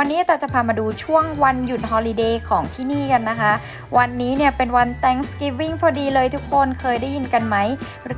วันนี้ต่จะพามาดูช่วงวันหยุดฮอลิเดย์ของที่นี่กันนะคะ วันนี้เนี่ยเป็นวัน Thanksgiving พอดีเลยทุกคนเคยได้ยินกันไหม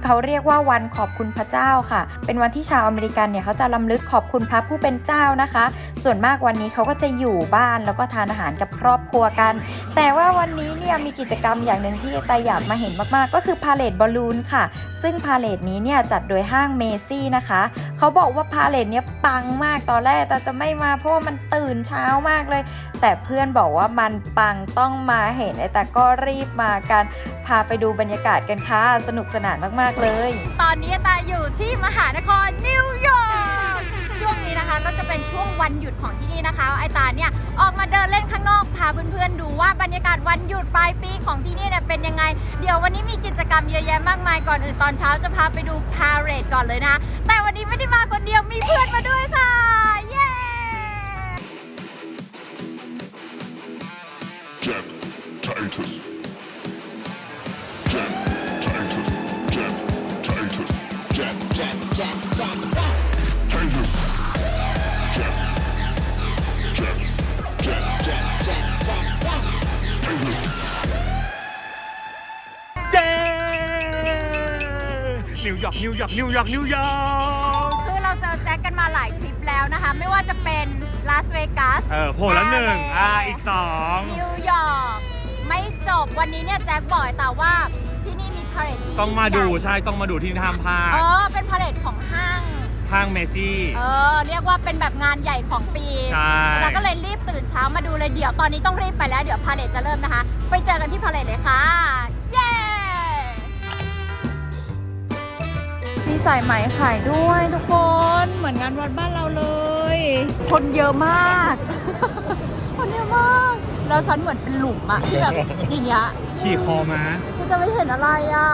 เขาเรียกว่าวันขอบคุณพระเจ้าค่ะ เป็นวันที่ชาวอเมริกันเนี่ยเขาจะลำลึกขอบคุณพระผู้เป็นเจ้านะคะ ส่วนมากวันนี้เขาก็จะอยู่บ้านแล้วก็ทานอาหารกับครอบครัวกัน แต่ว่าวันนี้เนี่ยมีกิจกรรมอย่างหนึ่งที่ตาอยากมาเห็นมากๆ ก็คือพาเลทบอลลูนค่ะ ซึ่งพาเลทนี้เนี่ยจัดโดยห้างเมซี่นะคะ เขาบอกว่าพาเลทเนี้ยปังมากตอนแรกต่จะไม่มาเพราะว่ามันตื่นคืนเช้ามากเลย แต่เพื่อนบอกว่ามันปังต้องมาเห็นไอ้แต่ก็รีบมากันพาไปดูบรรยากาศกันค่ะสนุกสนานมากๆเลย ตอนนี้ตาอยู่ที่มหานครนิวยอร์กช่วงนี้นะคะก็จะเป็นช่วงวันหยุดของที่นี่นะคะ ไอตาเนี่ยออกมาเดินเล่นข้างนอกพาเพื่อนๆดูว่าบรรยากาศวันหยุดปลายปีของที่นี่เนี่ยเป็นยังไง เดี๋ยววันนี้มีกิจกรรมเยอะแยะมากมายก่อนอื่นตอนเช้าจะพาไปดูพาเรดก่อนเลยนะ แต่วันนี้ไม่ได้มาคนเดียวมีเพื่อนมาด้วยค่ะ นิวยอร์กนิวยอร์กนิวยอร์ก คือเราเจอแจ็คกันมาหลายทริปแล้วนะคะ ไม่ว่าจะเป็นลาสเวกัส เออโผล่แล้วหนึ่งอ่าอีกสองนิวยอร์กไม่จบวันนี้เนี่ยแจ็คบอกแต่ว่าที่นี่มีพาเลทที่ต้องมาดูยิ่ใหญ่ใช่ต้องมาดูที่ทามพลาดเออเป็นพาเลทของห้าง ห้างเมซี่ เออเรียกว่าเป็นแบบงานใหญ่ของปีใช่ แล้วก็เลยรีบตื่นเช้ามาดูเลยเดี๋ยวตอนนี้ต้องรีบไปแล้วเดี๋ยวพาเลทจะเริ่มนะคะ ไปเจอกันที่พาเลทเลยค่ะ มีสายไหมขายด้วยทุกคน เหมือนงานวัดบ้านเราเลย คนเยอะมาก คนเยอะมาก แล้วฉันเหมือนเป็นหลุมอะที่แบบอย่างเงี้ยขี่คอมากูจะไม่เห็นอะไรอะ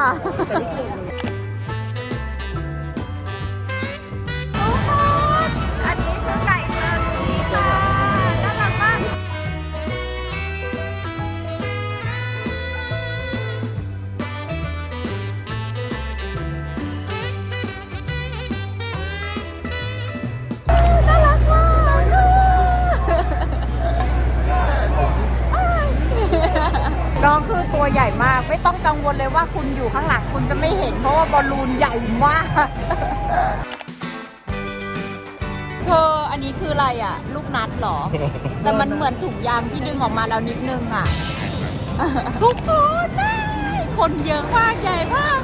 น้องคือตัวใหญ่มาก ไม่ต้องกังวลเลยว่าคุณอยู่ข้างหลังคุณจะไม่เห็น เพราะว่าบอลลูนใหญ่มากเธออันนี้คืออะไรอะ ลูกนัดเหรอ แต่มันเหมือนถุงยางที่ดึงออกมาแล้วนิดนึงอะ ทุกคนได้คนเยอะมากใหญ่มาก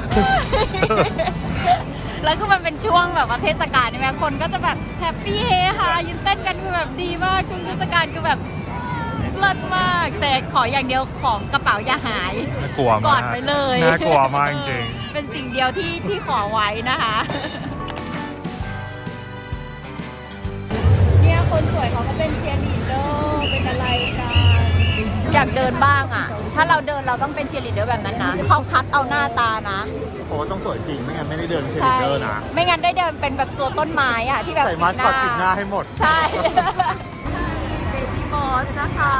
แล้วก็มันเป็นช่วงแบบว่าเทศกาลใช่ไหมคนก็จะแบบแฮปปี้เฮฮายืนเต้นกันคือแบบดีมากช่วงเทศกาลคือแบบ เลิศมาก แต่ขออย่างเดียวของกระเป๋าอย่าหาย น่ากลัวมากกอดไว้เลยน่ากลัวมากจริงเป็นสิ่งเดียวที่ที่ขอไว้นะคะ เนี่ยคนสวยเขาก็เป็นเชียร์ลีดเดอร์เป็นอะไรกันอยากเดินบ้างอะ ถ้าเราเดินเราต้องเป็นเชียร์ลีดเดอร์แบบนั้นนะเขาคัดเอาหน้าตานะๆเพราะว่าต้องสวยจริง ไม่งั้นไม่ได้เดินเชใช่เดอร์นะ ไม่งั้นได้เดินเป็นแบบตัวต้นไม้อะที่แบบใส่มาสคอตปิดหน้าให้หมด ใช่เบบี้บอสนะคะ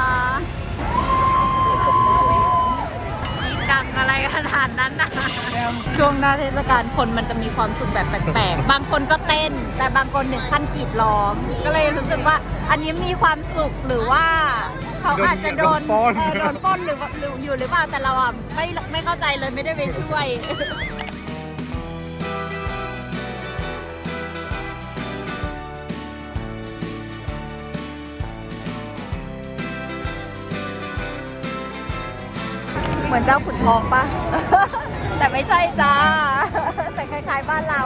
ดังอะไรขนาดนั้นนะช่วงหน้าเทศกาลคนมันจะมีความสุขแบบแปลกๆ บางคนก็เต้น แต่บางคนถึงขั้นกรีดร้อง ก็เลยรู้สึกว่าอันนี้มีความสุขหรือว่าเขาอาจจะโดนโดนปล้นเออโดนปล้นหรือว่าหรืออยู่หรือเปล่าแต่เราอะไม่ไม่เข้าใจเลยไม่ได้ไปช่วย มือนเจ้าขุนทองปะ แต่ไม่ใช่จ้า แต่คล้ายๆบ้านเรา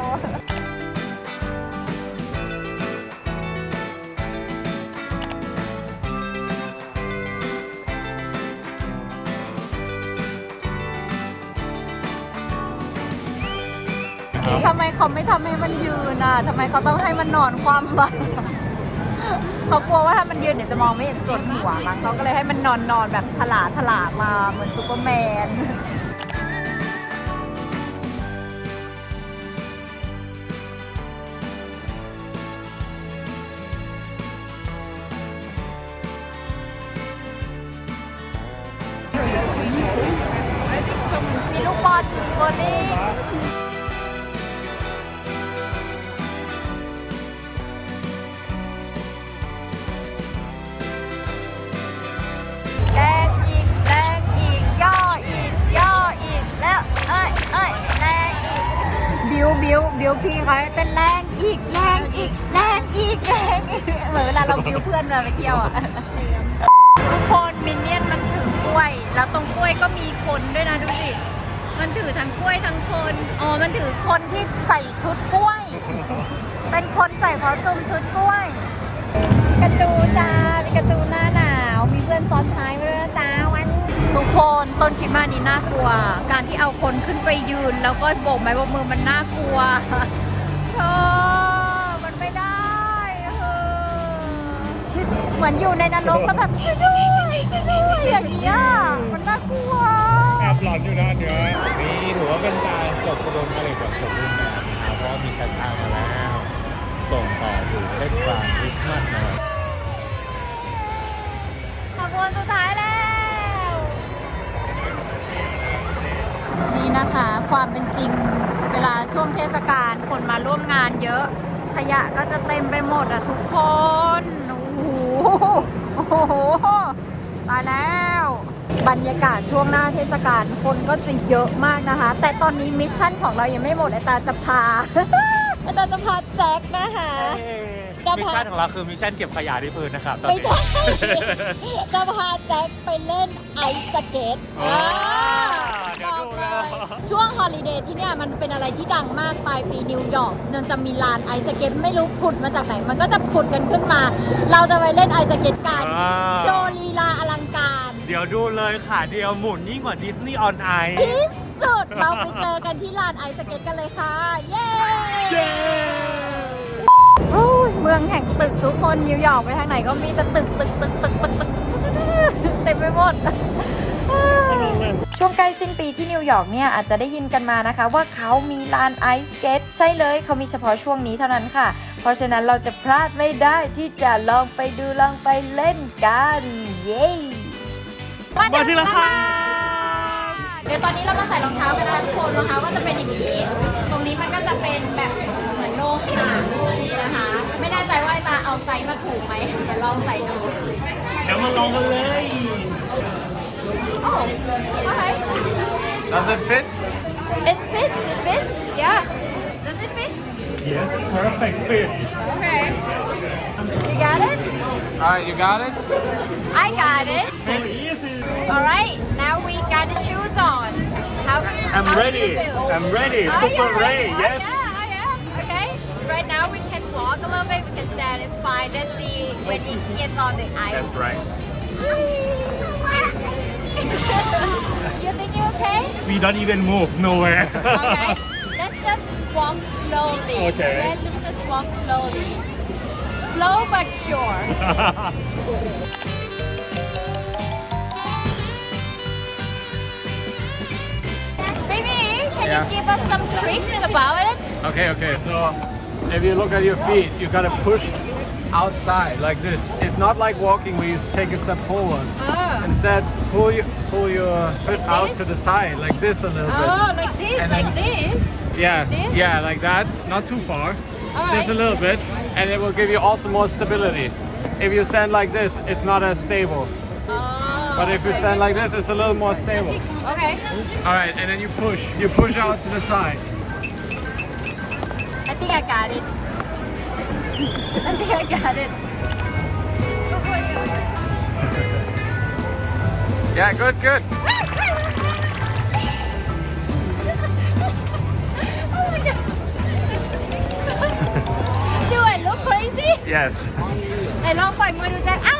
ทำไมเขาไม่ทำให้มันยืนอะทำไมเขาต้องให้มันนอนคว่ำล่ะ เขากลัวว่าถ้ามันยืนเดี๋ยวจะมองไม่เห็นส่วนหัวมั้งเขาก็เลยให้มันนอนนอนแบบถลาถลามาเหมือนซูเปอร์แมนมีลูกบอลโบลิ่ง บิวบิวบิวพี่เขาให้เต้นแรงอีกแรงอีกแรงอีกแรงอีกเหมือนเวลาเราบิวเพื่อนเวลาไปเที่ยวอะทุกคนมินเนี่ยนมันถือกล้วย แล้วตรงกล้วยก็มีคนด้วยนะดูสิมันถือทั้งกล้วยทั้งคนอ๋อมันถือคนที่ใส่ชุดกล้วย เป็นคนใส่คอสตูมชุดกล้วยมีกระจูจ้ามีกระจูหน้าหนาว มีเพื่อนซ้อนท้ายมาด้วยนะจ้าวัน ทุกคนต้นคริดมาสนี้น่ากลัว การที่เอาคนขึ้นไปยืน แล้วก็โบกไม้โบกมือมันน่ากลัวเธอมันไม่ได้เออเหมือนอยู่ในนรกแล้วแบบช่วยด้วยช่วยด้วยอย่างเงี้ยมันน่ากลัวแอบหลอนอยู่นะเดี๋ยวนี่ถือว่าเป็นการจบกระบวนการแบบสมบูรณ์แบบนะครับเพราะว่ามีสัญญาณมาแล้ว ส่งต่อถึงเทศกาลคริสต์มาสนะครับขบวนสุดท้ายแล้ว นี่นะคะ ความเป็นจริงเวลาช่วงเทศกาลคนมาร่วมงานเยอะ ขยะก็จะเต็มไปหมดอะทุกคนโอ้โหโอ้โหตายแล้ว บรรยากาศช่วงหน้าเทศกาลคนก็จะเยอะมากนะคะ แต่ตอนนี้มิชชั่นของเรายังไม่หมดไอตาจะพาไอตาจะพาแจ็คนะคะจะมิชพาชั่นของเราคือมิชชั่นเก็บขยะที่พื้นนะครับตอนไม่นี้ใช่จะพาแจ็คไปเล่นไอซ์สเก็ต ช่วงฮอลิเดย์ที่เนี่ยมันเป็นอะไรที่ดังมากปลายปีนิวยอร์กมันจะมีลานไอซ์สเก็ตไม่รู้ผุดมาจากไหน มันก็จะผุดกันขึ้นมา เราจะไปเล่นไอซ์สเก็ตกัน อ่า โชว์ลีลาอลังการ เดี๋ยวดูเลยขาเดียวหมุนยิ่งกว่าดิสนีย์ออนไอที่สุดเราไปเจอกันที่ลานไอซ์สเก็ตกันเลยค่ะ เย้เย้โอ้ยเมืองแห่งตึกทุกคนนิวยอร์กไปทางไหนก็มีแต่ตึกตึกตึกตึกตึกตึกเต็มไปหมด ช่วงใกล้สิ้นปีที่นิวยอร์กเนี่ยอาจจะได้ยินกันมานะคะ ว่าเขามีลานไอซ์สเก็ตใช่เลยเขามีเฉพาะช่วงนี้เท่านั้นค่ะ เพราะฉะนั้นเราจะพลาดไม่ได้ที่จะลองไปดูลองไปเล่นกัน เย้มาที่ละค่ะเดี๋ยวตอนนี้เรามาใส่รองเท้ากันนะคะทุกคนรองเท้าก็จะเป็นอย่างนี้ ตรงนี้มันก็จะเป็นแบบเหมือนโล่งฉากนี่นะคะ ไม่แน่ใจว่าไอ้ตาเอาไซส์มาถูกไหมเดี๋ยวลองใส่ดูเดี๋ยวมาลองกันเลย Oh, alright. Does it fit? It fits, it fits, yeah. Does it fit? Yes, perfect fit. Okay. You got it? Alright, you got it? I got it. Alright, now we got the shoes on. How, I'm how ready. I'm ready. Oh, Super yeah, ready. Oh, yes. Yeah, oh, yeah. Okay. Right now we can walk a little bit because that is fine. Let's see when we get on the ice. That's right. Yay. you think you okay? We don't even move nowhere Okay. Let's just walk slowly. Okay. Let's just walk slowly. Slow but sure. Baby, can Yeah. you give us some tricks about it? Okay, okay, so if you look at your feet, you gotta push outside like this. It's not like walking where you take a step forward. Oh. Instead, pull your, uh, pull your foot out this? to the side, like this a little bit. Oh, like this, And like then- this. Yeah, this? yeah, like that. Not too far. All Just a little bit. And it will give you also more stability. If you stand like this, it's not as stable. Oh. But if you stand like this, it's a little more stable. Okay. Alright, and then you push. You push out to the side. I think I got it. I think I got it. Yeah, good, good. Do I look crazy? Yes ไหนลองปล่อยมือดูแจ็คเอ้า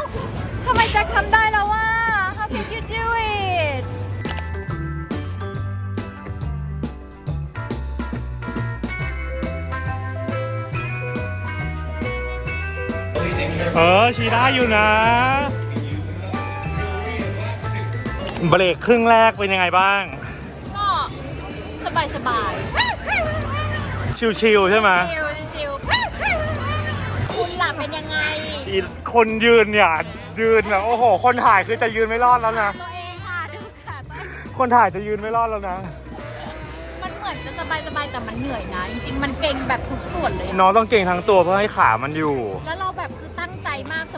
ทำไมแจ็คทำได้แล้ววะ How can you do it? เออชี้ได้อยู่นะ เบรกครึ่งแรกเป็นยังไงบ้าง ก็สบายสบายชิวๆใช่ไหมชิลชิลคุณหลับเป็นยังไงอีคนยืนเนี่ย ยืนแบบโอ้โห คนถ่ายคือจะยืนไม่รอดแล้วนะ ตัวเองค่ะดูค่ะตัวเองคนถ่ายจะยืนไม่รอดแล้วนะ มันเหมือนจะสบายสบายแต่มันเหนื่อยนะ จริงๆ มันเกร็งแบบทุกส่วนเลยอะน้องต้องเก่งทั้งตัวเพื่อให้ขามันอยู่ แล้วเราแบบคือตั้งใจ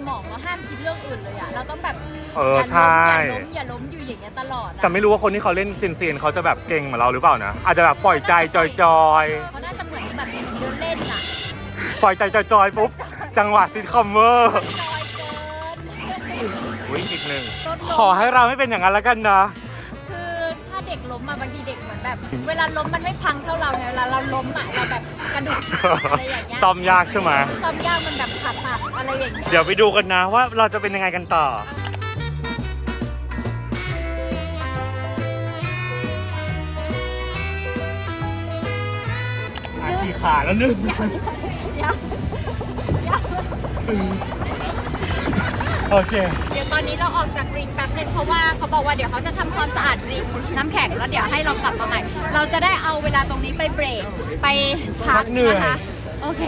มากสมองเราห้ามคิดเรื่องอื่นเลยอะเราต้องแบบเอออย่าล้มใช่ อย่าล้มอย่าล้มอยู่อย่างเงี้ยตลอดอะแต่ไม่รู้ว่าคนที่เขาเล่นเซียนๆเขาจะแบบเก่งเหมือนเราหรือเปล่านะ อาจจะแบบปล่อยใจจอยเขาน่าแบบเหมือนเดินเล่นอะปล่อยใจจอยๆปุ๊บ จังหวะซิทคอมเวอร์จอยเกิน อุ้ยอีกหนึ่งรถขล้อมให้เราไม่เป็นอย่างนั้นแล้วกันนะคือถ้า เด็กล้มมาบางทีเด็กเหมือนแบบ เวลาล้มมันไม่พังเท่าเราไงเวลาเราล้มอะเราแบบกระดูกอะไรอย่างเงี้ยซ่อมยากใช่ไหมซ่อมยากมันแบบผ่าตัดอะไรอย่างเงี้ยเดี๋ยวไปดูกันนะว่าเราจะเป็นยังไงกันต่อ อาชีขาแล้วนึง โอเค เดี๋ยวตอนนี้เราออกจากริงแป๊บนึงเพราะว่าเขาบอกว่าเดี๋ยวเขาจะทำความสะอาดริงน้ำแข็งแล้วเดี๋ยวให้เรากลับมาใหม่ เราจะได้เอาเวลาตรงนี้ไปเบรกไปพัพักกเหนื่อย นะคะโอเค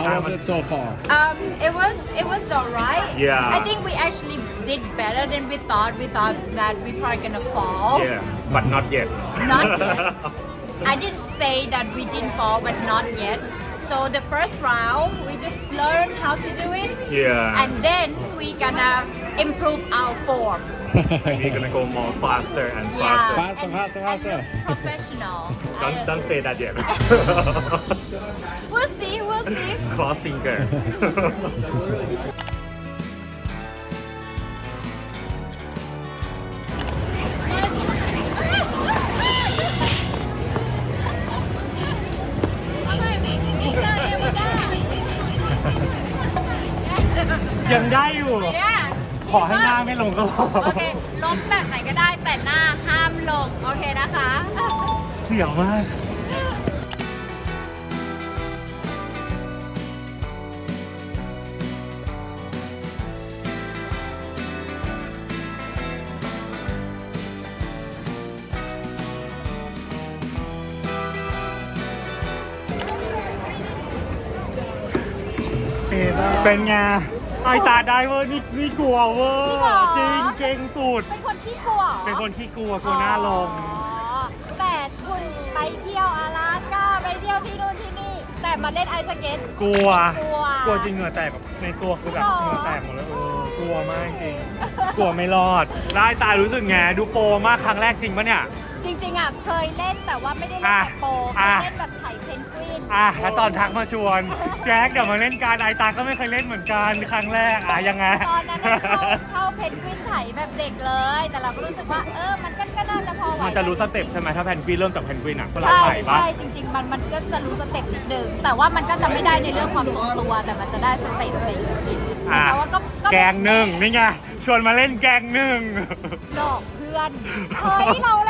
How was it so far? Um, it was it was alright. Yeah. I think we actually did better than we thought. We thought that we probably gonna fall. Yeah but not yet Not yet. I didn't say that we didn't fall, but not yet. So the first round, we just learned how to do it, yeah and then we gonna improve our form. we're gonna go more faster and Yeah. faster Faster, and, faster, and faster. look professional. don't don't say that yet We'll see. We'll see. cross finger ไม่ลงก็พอโอเคลบแบบไหนก็ได้แต่หน้าห้ามลง โอเคนะคะ เสียวมาก เป็นไง ไอตาได้เวอร์นี่นี่กลัวเวอจริงเหรอ ร์จริงเก่งสุด เป็นคนขี้กลัวหรอเป็นคนขี้กลัวกลัวหน้าลง อ๋อแต่คุณไปเที่ยวอาลาสก้าไปเที่ยวที่นู่นที่นี่ แต่มาเล่นไอซ์สเก็ตกลัว กลัว กลัวจริงเหงื่อแตกแบบในตัวคือแบบหรอเหงื่อแตกหมดเลยเออกลัวมากจริง กลัวไม่รอดได้ตายรู้สึกไงดูโปรมากครั้งแรกจริงปะเนี่ย จริงๆอะเคยเล่นแต่ว่าไม่ได้เล่นอะแบบโปรเคอะยเล่นแบบไถ่เพนกวิน อะแล้วตอนทักมาชวน แจ็คเดี๋ยวมาเล่นการไอตาก็ไม่เคยเล่นเหมือนกันครั้งแรกอะยังไง ตอนนั้นน่ะเข้าเข้าเพนกวินไถ่แบบเด็กเลย แต่เราก็รู้สึกว่าเออมันก็ก็น่าจะพอไหวมันจะรู้สเต็ปใช่ไหมถ้าแพนกวินเริ่มจากแพนกวินอะก็เราใช่ถ่ายปะใช่จริง ๆ มันมันก็จะรู้สเต็ปนิดนึงแต่ว่ามันก็จะไม่ได้ในเรื่องความทรงตัว แต่มันจะได้สเต็ปไปอีกนิดอะแต่ว่าก็ก็แกงหนึ่งนี่ไงชวนมาเล่นแกงหนึ่ง หลอกเพื่อนเฮ้ยเราเล่นครั้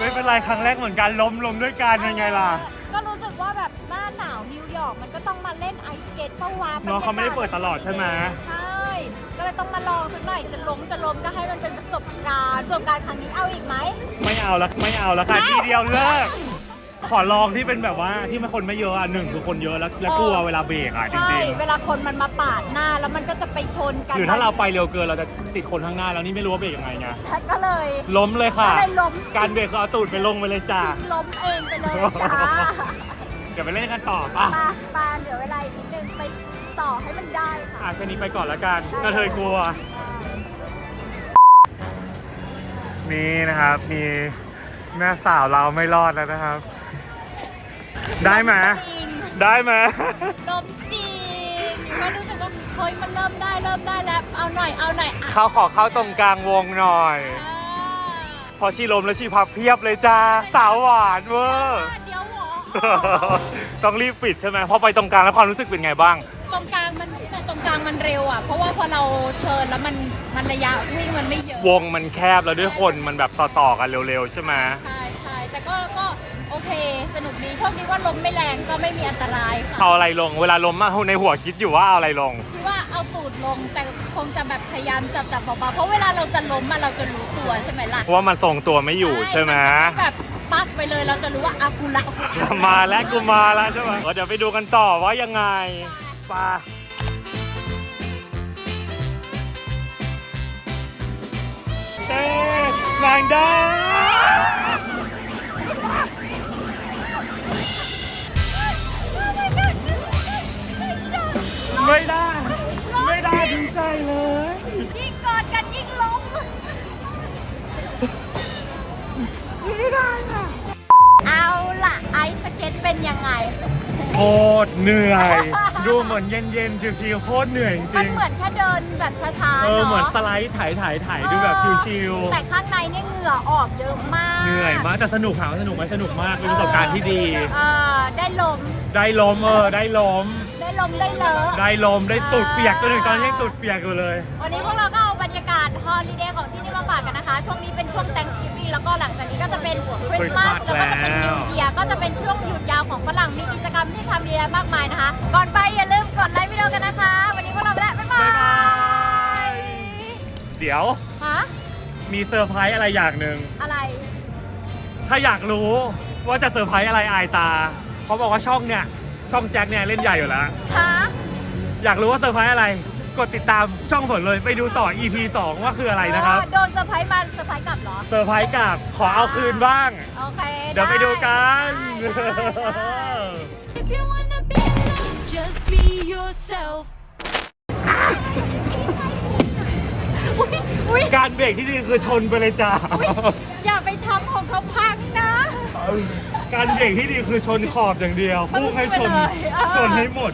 ไม่เป็นไรครั้งแรกเหมือนกันล้มล้มด้วยกันเป็นไงล่ะ ก็รู้สึกว่าแบบหน้าหนาวนิวยอร์กมันก็ต้องมาเล่นไอสเกตเพราะว่าเนอะเขาไม่ได้เปิดตลอดใช่ไหม ใช่ ก็เลยต้องมาลองสักหน่อยจะล้มจะล้มก็ให้มันเป็นประสบการณ์ประสบการณ์ครั้งนี้เอาอีกไหม ไม่เอาละไม่เอาละค่ะทีเดียวเลิก ขอลองที่เป็นแบบว่าที่มันคนไม่เยอะอะหนึ่งคือคนเยอะแล้วแล้วกลัวเวลาเบรกอะจใช่ริงเวลาคนมันมาปาดหน้าแล้วมันก็จะไปชนกัๆนหรือถ้าเราไปเร็วเกินเราจะติดคนข้างหน้าแล้วนี่ไม่รู้ว่าเบรกยังไงไงใช่ก็เลย ล้มเลยค่ะ ก็เลยล้ม การเบรกคือเอาตูดไปลงไปเลยจ้า ชิงล้มเองไปเลยจ้าเดี๋ยวไปเล่นกันต่อป่ะปาปาเดี๋ยวเวลาอีกนิดนึงไปต่อให้มันได้ค่ะ อะชนี้ไปก่อนละกันก็เธอกลัว นี่นะครับ มีแม่สาวเราไม่รอดแล้วนะครับ ได้ไหมจริงได้ไหม ลมจริงหรือว่ารู้สึกว่าเฮ้ยมันเริ่มได้เริ่มได้แล้วเอาหน่อยเอาหน่อยอะเขาขอเข้าตรงกลางวงหน่อย อ่าพอชีลมแล้วชีพับเพียบเลยจ้า สาวหวานเวอร์ เดี๋ยวหรอต้องรีบปิดใช่ไหมพอไปตรงกลางแล้วความรู้สึกเป็นไงบ้าง ตรงกลางมันแต่ตรงกลางมันเร็วอะเพราะว่าพอเราเทิร์นแล้วมันมันระยะวิ่งมันไม่เยอะ วงมันแคบแล้วด้วยคนมันแบบต่อๆกันเร็วๆใช่ไหม ใช่ใช่แต่ก็ก็โอเคส นุกดีโชคดีว่าลมไม่แรงก็ไม่มีอันตรายค่ะเอาอะไรลง เวลาล้มอะในหัวคิดอยู่ว่าเอาอะไรลง คิดว่าเอาตูดลงแต่คงจะแบบพยายามจับจับเบาๆเพราะเวลาเราจะล้มมาเราจะรู้ตัวใช่ไหมล่ะเพราะว่ามันทรงตัวไม่อยู่ใช่ไหม นจะแบบปักไปเลยเราจะรู้ว่าอากูละกูละ มาแล้วกูมาแล้วใช่ไหมเดี๋ยวไปดูกันต่อว่ายังไงไปาเต้นางได้ ตรเหนื่อย ดูเหมือนเย็นๆชิวๆโคตรเหนื่อยจมันริงเหมือนแค่เดินแบบช้าๆๆเออเหมือนเนาะสไลด์ถ่ายถ่ายถ่ายดูแบบชิวแต่ข้างในเนี่ยเหงื่อออกเยอะมากๆ เหนื่อยมากแต่สนุกถามว่าสนุกไหมสนุกมากเป็นประสบการณ์ที่ดี เออได้ลม ได้ล้มเออได้ล้มได้ลมได้เลอะ ได้ลมได้ตูดเปียกตัวหนึ่งตอนนี้ยังตูดเปียกอยู่เลย วันนี้พวกเราก็เอาบรรยากาศฮอลิเดย์ของที่นี่มาฝากกันนะคะ ช่วงนี้เป็นช่วง Thanksgiving แล้วก็หลังจากนี้ก็จะเป็นคริสต์มาส Christmas แล้วก็จะเป็น แล้ New ว Year ก็จะเป็นช่วงหยุดยาวของฝรั่ง มีกิจกรรมที่ทำเยอะแยะมากมายนะคะ ก่อนไปอย่าลืมกดไลค์วิดีโอกันนะคะ วันนี้พวกเราไปแล้วบ๊ายบาบ๊ายบายยเดี๋ยวฮะมีเซอร์ไพรส์อะไรอย่างหนึ่ง อะไร ถ้าอยากรู้ว่าจะเซอร์ไพรส์อะไรอายตาเขาบอกว่าช่องเนี่ย ช่องแจ็คเนี่ยเล่นใหญ่อยู่แล้ว ฮะ อยากรู้ว่าเซอร์ไพรส์อะไร กดติดตามช่องผลเลยไปดูต่อ EP 2 ว่าคืออะไรนะครับ โดนเซอร์ไพรส์มาเซอร์ไพรส์กลับเหรอ เซอร์ไพรส์กับขอเอาคืนบ้าง โอเคเดี๋ยวไปดูกัน ได้ได้ได้ If you wanna be alone, just be yourself การเบรกที่ดีคือชนไปเลยจ้า อย่าไปทำของเขาพังนะ การเบรกที่ดีคือชนขอบอย่างเดียวพุ่งให้ชนพุ่งไปเลยเออชนให้หมด